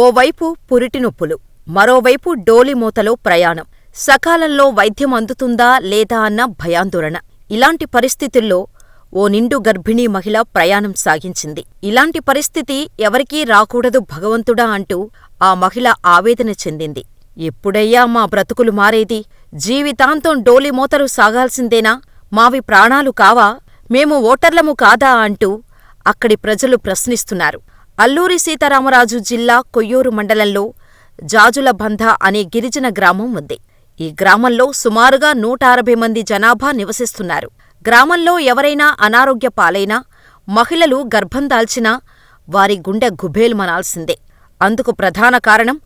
ఓవైపు పురిటినొప్పులు మరోవైపు డోలిమోతలో ప్రయాణం. సకాలంలో వైద్యం అందుతుందా లేదా అన్న భయాందోళన. ఇలాంటి పరిస్థితుల్లో ఓ నిండు గర్భిణీ మహిళ ప్రయాణం సాగించింది. ఇలాంటి పరిస్థితి ఎవరికీ రాకూడదు భగవంతుడా అంటూ ఆ మహిళ ఆవేదన చెందింది. ఎప్పుడయ్యా మా బ్రతుకులు మారేది? జీవితాంతం డోలిమోతలు సాగాల్సిందేనా? మావి ప్రాణాలు కావా? మేము ఓటర్లము కాదా అంటూ అక్కడి ప్రజలు ప్రశ్నిస్తున్నారు. అల్లూరి సీతారామరాజు జిల్లా కొయ్యూరు మండలంలో జాజులబంధ అనే గిరిజన గ్రామం ఉంది. ఈ గ్రామంలో సుమారుగా నూట అరవై మంది జనాభా నివసిస్తున్నారు. గ్రామంలో ఎవరైనా అనారోగ్య పాలైనా, మహిళలు గర్భం దాల్చినా వారి గుండె గుభేల్మనాల్సిందే. అందుకు ప్రధాన కారణం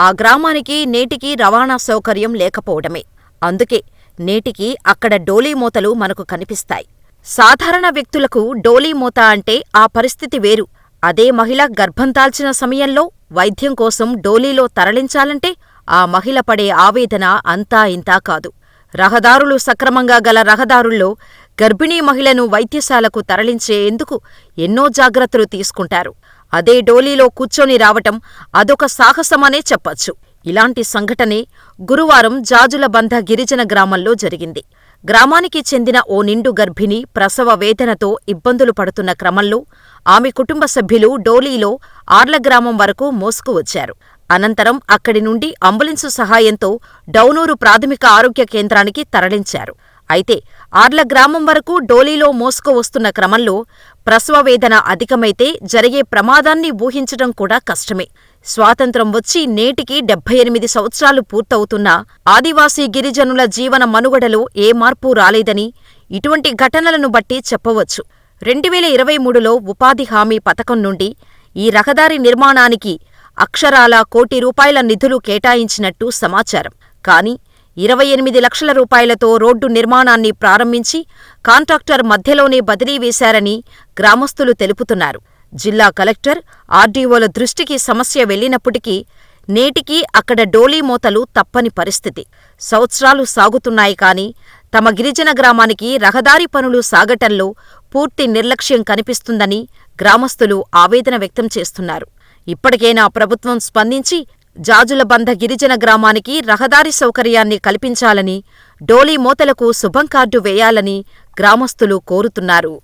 ఆ గ్రామానికి నేటికీ రవాణా సౌకర్యం లేకపోవడమే. అందుకే నేటికీ అక్కడ డోలీమోతలు మనకు కనిపిస్తాయి. సాధారణ వ్యక్తులకు డోలీమోత అంటే ఆ పరిస్థితి వేరు. అదే మహిళ గర్భం దాల్చిన సమయంలో వైద్యం కోసం డోలీలో తరలించాలంటే ఆ మహిళ పడే ఆవేదన అంతా ఇంతా కాదు. రహదారులు సక్రమంగా గల రహదారుల్లో గర్భిణీ మహిళను వైద్యశాలకు తరలించేందుకు ఎన్నో జాగ్రత్తలు తీసుకుంటారు. అదే డోలీలో కూర్చొని రావటం అదొక సాహసమనే చెప్పచ్చు. ఇలాంటి సంఘటనే గురువారం జాజులబంధ గిరిజన గ్రామంలో జరిగింది. గ్రామానికి చెందిన ఓ నిండు గర్భిణి ప్రసవ వేదనతో ఇబ్బందులు పడుతున్న క్రమంలో ఆమె కుటుంబ సభ్యులు డోలీలో ఆర్లగ్రామం వరకు మోసుకువచ్చారు. అనంతరం అక్కడి నుండి అంబులెన్సు సహాయంతో డౌనూరు ప్రాథమిక ఆరోగ్య కేంద్రానికి తరలించారు. అయితే ఆర్ల గ్రామం వరకు డోలీలో మోసుకువస్తున్న క్రమంలో ప్రసవవేదన అధికమైతే జరిగే ప్రమాదాన్ని ఊహించటం కూడా కష్టమే. స్వాతంత్ర్యం వచ్చి నేటికి డెబ్బై ఎనిమిది సంవత్సరాలు పూర్తవుతున్నా ఆదివాసీ గిరిజనుల జీవన మనుగడలో ఏ మార్పూ రాలేదని ఇటువంటి ఘటనలను బట్టి చెప్పవచ్చు. రెండువేల ఇరవై మూడులో ఉపాధి హామీ పథకం నుండి ఈ రహదారి నిర్మాణానికి అక్షరాలా కోటి రూపాయల నిధులు కేటాయించినట్టు సమాచారం. కానీ ఇరవై ఎనిమిది లక్షల రూపాయలతో రోడ్డు నిర్మాణాన్ని ప్రారంభించి కాంట్రాక్టర్ మధ్యలోనే బదిలీ వేశారని గ్రామస్తులు తెలుపుతున్నారు. జిల్లా కలెక్టర్, ఆర్డీఓల దృష్టికి సమస్య వెళ్ళినప్పటికీ నేటికీ అక్కడ డోలీమోతలు తప్పని పరిస్థితి. సంవత్సరాలు సాగుతున్నాయి కాని తమ గిరిజన గ్రామానికి రహదారి పనులు సాగటంలో పూర్తి నిర్లక్ష్యం కనిపిస్తుందని గ్రామస్తులు ఆవేదన వ్యక్తం చేస్తున్నారు. ఇప్పటికైనా ప్రభుత్వం స్పందించి జాజులబంధ గిరిజన గ్రామానికి రహదారి సౌకర్యాన్ని కల్పించాలని, డోలీమోతలకు శుభం కార్డు వేయాలని గ్రామస్తులు కోరుతున్నారు.